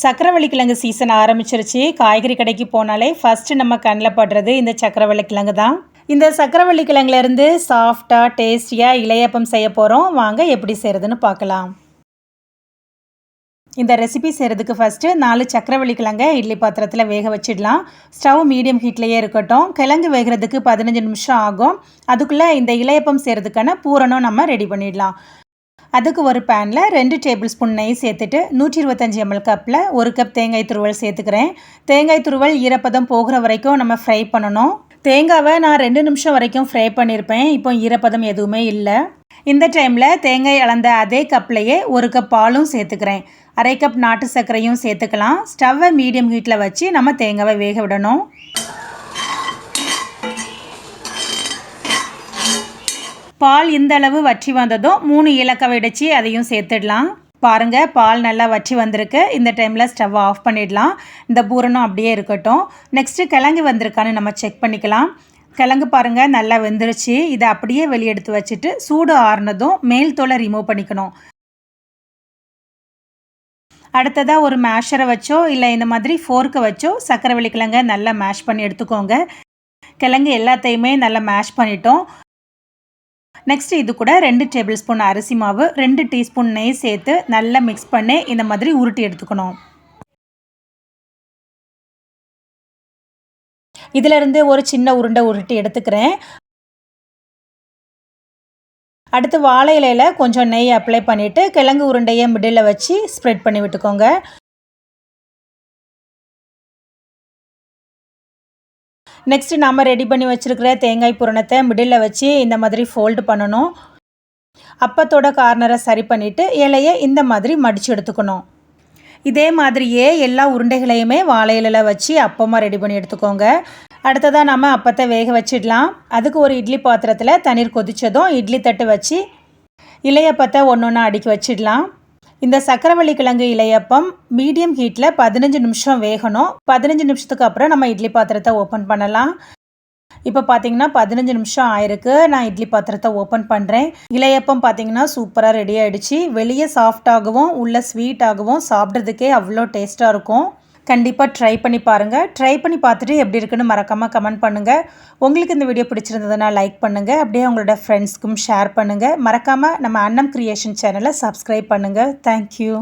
சக்கரவள்ளி கிழங்கு சீசன் ஆரம்பிச்சிருச்சு. காய்கறி கடைக்கு போனாலே ஃபஸ்ட்டு நம்ம கண்ணில் படுறது இந்த சக்கரவள்ளி கிழங்கு தான். இந்த சக்கரவள்ளி கிழங்குலேருந்து சாஃப்டாக டேஸ்டியாக இலையப்பம் செய்ய போகிறோம் வாங்க எப்படி செய்கிறதுன்னு பார்க்கலாம். இந்த ரெசிபி செய்கிறதுக்கு ஃபஸ்ட்டு நாலு சக்கரவள்ளி கிழங்கை இட்லி பாத்திரத்தில் வேக வச்சிடலாம். ஸ்டவ் மீடியம் ஹீட்லேயே இருக்கட்டும். கிழங்கு வேகிறதுக்கு பதினஞ்சு நிமிஷம் ஆகும். அதுக்குள்ளே இந்த இலையப்பம் செய்கிறதுக்கான பூரணம் நம்ம ரெடி பண்ணிடலாம். அதுக்கு ஒரு பேனில் ரெண்டு டேபிள் ஸ்பூன் நெய் சேர்த்துட்டு நூற்றி இருபத்தஞ்சி எம்எல் கப்பில் ஒரு கப் தேங்காய் துருவல் சேர்த்துக்கிறேன். தேங்காய் துருவல் ஈரப்பதம் போகிற வரைக்கும் நம்ம ஃப்ரை பண்ணணும். தேங்காவை நான் ரெண்டு நிமிஷம் வரைக்கும் ஃப்ரை பண்ணியிருப்பேன் இப்போ ஈரப்பதம் எதுவுமே இல்லை. இந்த டைமில் தேங்காய் அளந்த அதே கப்லையே ஒரு கப் பாலும் சேர்த்துக்கிறேன். அரை கப் நாட்டு சர்க்கரையும் சேர்த்துக்கலாம். ஸ்டவ்வை மீடியம் ஹீட்டில் வச்சு நம்ம தேங்காவை வேக விடணும். பால் இந்த அளவு வற்றி வந்ததும் மூணு ஏலக்காய் இடிச்சு அதையும் சேர்த்துடலாம். பாருங்கள் பால் நல்லா வற்றி வந்திருக்கு. இந்த டைமில் ஸ்டவ் ஆஃப் பண்ணிடலாம். இந்த பூரணம் அப்படியே இருக்கட்டும். நெக்ஸ்ட்டு கிழங்கு வந்திருக்கான்னு நம்ம செக் பண்ணிக்கலாம். கிழங்கு பாருங்கள் நல்லா வெந்துருச்சு. இதை அப்படியே வெளியெடுத்து வச்சுட்டு சூடு ஆறுனதும் மேல் தோலை ரிமூவ் பண்ணிக்கணும். அடுத்ததாக ஒரு மேஷரை வச்சோ இல்லை இந்த மாதிரி ஃபோர்க்கை வச்சோ சக்கரை கிழங்க நல்லா மேஷ் பண்ணி எடுத்துக்கோங்க. கிழங்கு எல்லாத்தையுமே நல்லா மேஷ் பண்ணிட்டோம். நெக்ஸ்ட் இது கூட ரெண்டு டேபிள் ஸ்பூன் அரிசி மாவு ரெண்டு டீஸ்பூன் நெய் சேர்த்து நல்லா மிக்ஸ் பண்ணி இந்த மாதிரி உருட்டி எடுத்துக்கணும். இதிலிருந்து ஒரு சின்ன உருண்டை உருட்டி எடுத்துக்கிறேன். அடுத்து வாழை இலையில் கொஞ்சம் நெய் அப்ளை பண்ணிவிட்டு கிழங்கு உருண்டையை மிடில் வச்சு ஸ்ப்ரெட் பண்ணி விட்டுக்கோங்க. நெக்ஸ்ட்டு நம்ம ரெடி பண்ணி வச்சுருக்கிற தேங்காய் பூரணத்தை மிடில் வச்சு இந்த மாதிரி ஃபோல்டு பண்ணணும். அப்பத்தோட கார்னரை சரி பண்ணிவிட்டு இலையை இந்த மாதிரி மடித்து எடுத்துக்கணும். இதே மாதிரியே எல்லா உருண்டைகளையுமே வாழையிலில் வச்சு அப்பமாக ரெடி பண்ணி எடுத்துக்கோங்க. அடுத்ததாக நம்ம அப்பத்தை வேக வச்சிடலாம். அதுக்கு ஒரு இட்லி பாத்திரத்தில் தண்ணீர் கொதித்ததும் இட்லி தட்டு வச்சு இலையப்பத்தை ஒன்று ஒன்று அடுக்கி வச்சிடலாம். இந்த சக்கரவள்ளி கிழங்கு இலையப்பம் மீடியம் ஹீட்டில் பதினஞ்சு நிமிஷம் வேகணும். பதினஞ்சு நிமிஷத்துக்கு அப்புறம் நம்ம இட்லி பாத்திரத்தை ஓப்பன் பண்ணலாம். இப்போ பார்த்தீங்கன்னா பதினஞ்சு நிமிஷம் ஆயிருக்கு. நான் இட்லி பாத்திரத்தை ஓப்பன் பண்ணுறேன் இலையப்பம் பார்த்தீங்கன்னா சூப்பராக ரெடி ஆகிடுச்சு வெளியே சாஃப்டாகவும் ஸ்வீட் ஸ்வீட்டாகவும் சாப்பிட்றதுக்கே அவ்வளோ டேஸ்ட்டாக இருக்கும். கண்டிப்பாக ட்ரை பண்ணி பாருங்கள் ட்ரை பண்ணி பார்த்துட்டு எப்படி இருக்குன்னு மறக்காமல் கமெண்ட் பண்ணுங்கள் உங்களுக்கு இந்த வீடியோ பிடிச்சிருந்ததுன்னா லைக் பண்ணுங்கள் அப்படியே உங்களோட ஃப்ரெண்ட்ஸ்க்கும் ஷேர் பண்ணுங்கள் மறக்காமல் நம்ம அன்னம் க்ரியேஷன் சேனலை சப்ஸ்கிரைப் பண்ணுங்கள் தேங்க்யூ